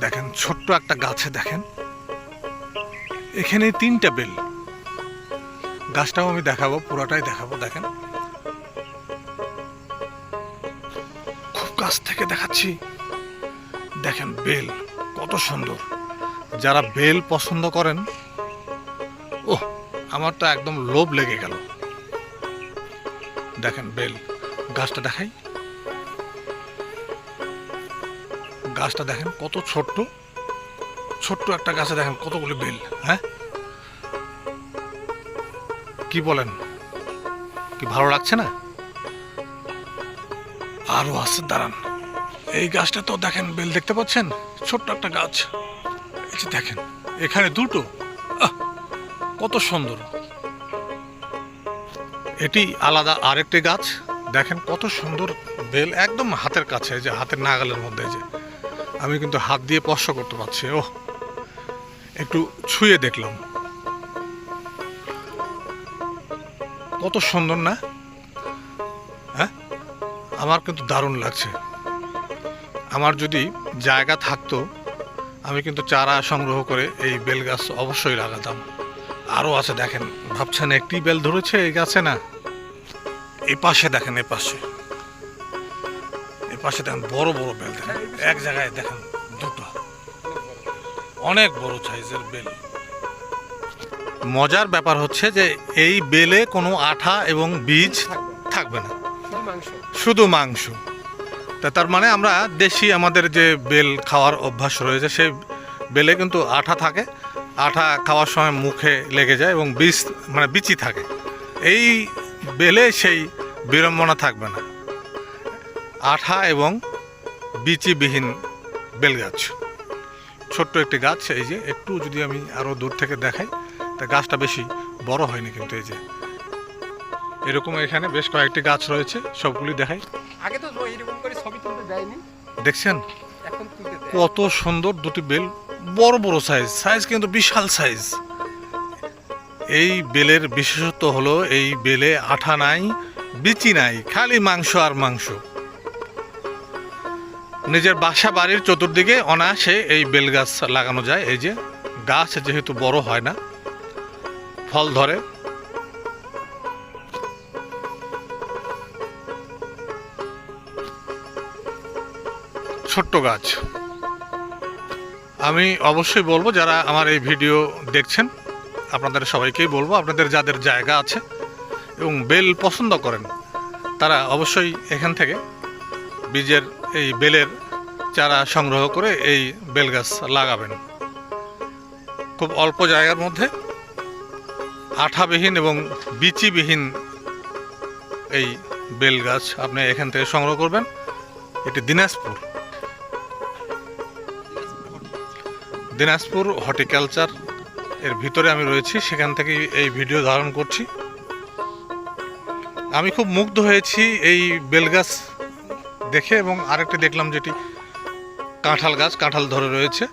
দেখেন, ছোট্ট একটা গাছে দেখেন। এখানে তিনটা বেল। গাছটাও আমি দেখাবো, পুরোটাই দেখাবো, দেখেন। খুব কাছ থেকে দেখাচ্ছি। দেখেন, বেল, কত সুন্দর। যারা বেল পছন্দ করেন ও আমার তো একদম লোভ লেগে গেল। দেখেন, বেল, গাছটা দেখাই। গাছটা দেখেন, কত ছোট্ট। ছোট্ট একটা গাছে দেখেন কতগুলো বেল হ্যাঁ? কি বলেন? কি ভালো লাগছে না? আরও আছে, দাঁড়ান। এই গাছটা তো দেখেন, বেল দেখতে পাচ্ছেন? ছোট্ট একটা গাছ। দেখেন, এখানে দুটো। কত সুন্দর। এটি আলাদা আরেকটি গাছ। দেখেন কত সুন্দর বেল, একদম হাতের কাছে যে হাতের নাগালের মধ্যে যে। আমি কিন্তু হাত দিয়ে স্পর্শ করতে পারছি ও একটু ছুঁয়ে দেখলাম। কত সুন্দর না? হ্যাঁ? আমার কিন্তু দারুণ লাগছে। আমার যদি জায়গা থাকতো, আমি কিন্তু চারা সংগ্রহ করে এই বেল গাছ অবশ্যই লাগাতাম। আরও আছে, দেখেন, ভাবছেন একটি বেল ধরেছে এই গাছে না? এই পাশে দেখেন এই পাশে পাশে দেখেন, বড় বড় বেল দেখেন। এক জায়গায় দেখেন দুটো। অনেক বড় সাইজের বেল। মজার ব্যাপার হচ্ছে যে এই বেলে কোনো আঠা এবং বীজ থাকবে না। শুধু মাংস। তা তার মানে আমরা দেশি আমাদের যে বেল খাওয়ার অভ্যাস রয়েছে, সেই বেলে কিন্তু আঠা থাকে। আঠা খাওয়ার সময় মুখে লেগে যায় এবং বীজ মানে বিচি থাকে। এই বেলে সেই বিড়ম্বনা থাকবে না। আঠা এবং বিচিবিহীন বেল গাছ। ছোট্ট একটি গাছ এই যে একটু যদি আমি আরও দূর থেকে দেখাই তা গাছটা বেশি বড় হয়নি কিন্তু এই যে। এরকম এখানে বেশ কয়েকটি গাছ রয়েছে সবগুলি দেখাই। আগে তো এরকম করে ছবি তুলতে দেখছেন? কত সুন্দর দুটি বেল বড় বড় সাইজ সাইজ কিন্তু বিশাল সাইজ এই বেলের বিশেষত্ব হলো এই বেলে আঠা নাই বিচি নাই খালি মাংস আর মাংস। নিজের বাসা বাড়ির চতুর্দিকে অনায়াসে এই বেল গাছ লাগানো যায়। এই যে গাছ যেহেতু বড় হয় না, ফল ধরে। ছোট্ট গাছ। আমি অবশ্যই বলব, যারা আমার এই ভিডিও দেখছেন, আপনাদের সবাইকেই বলব, আপনাদের যাদের জায়গা আছে এবং বেল পছন্দ করেন, তারা অবশ্যই এখান থেকে বীজের এই বেলের চারা সংগ্রহ করে এই বেল গাছ লাগাবেন। খুব অল্প জায়গার মধ্যে আঠাবিহীন এবং বিচিবিহীন এই বেল গাছ আপনি এখান থেকে সংগ্রহ করবেন। এটি দিনাজপুর। দিনাজপুর হর্টিকালচার এর ভিতরে আমি রয়েছি, সেখান থেকে এই ভিডিও ধারণ করছি। আমি খুব মুগ্ধ হয়েছি এই বেলগাছ দেখে এবং আরেকটি দেখলাম যেটি কাঁঠাল গাছ কাঁঠাল ধরে রয়েছে।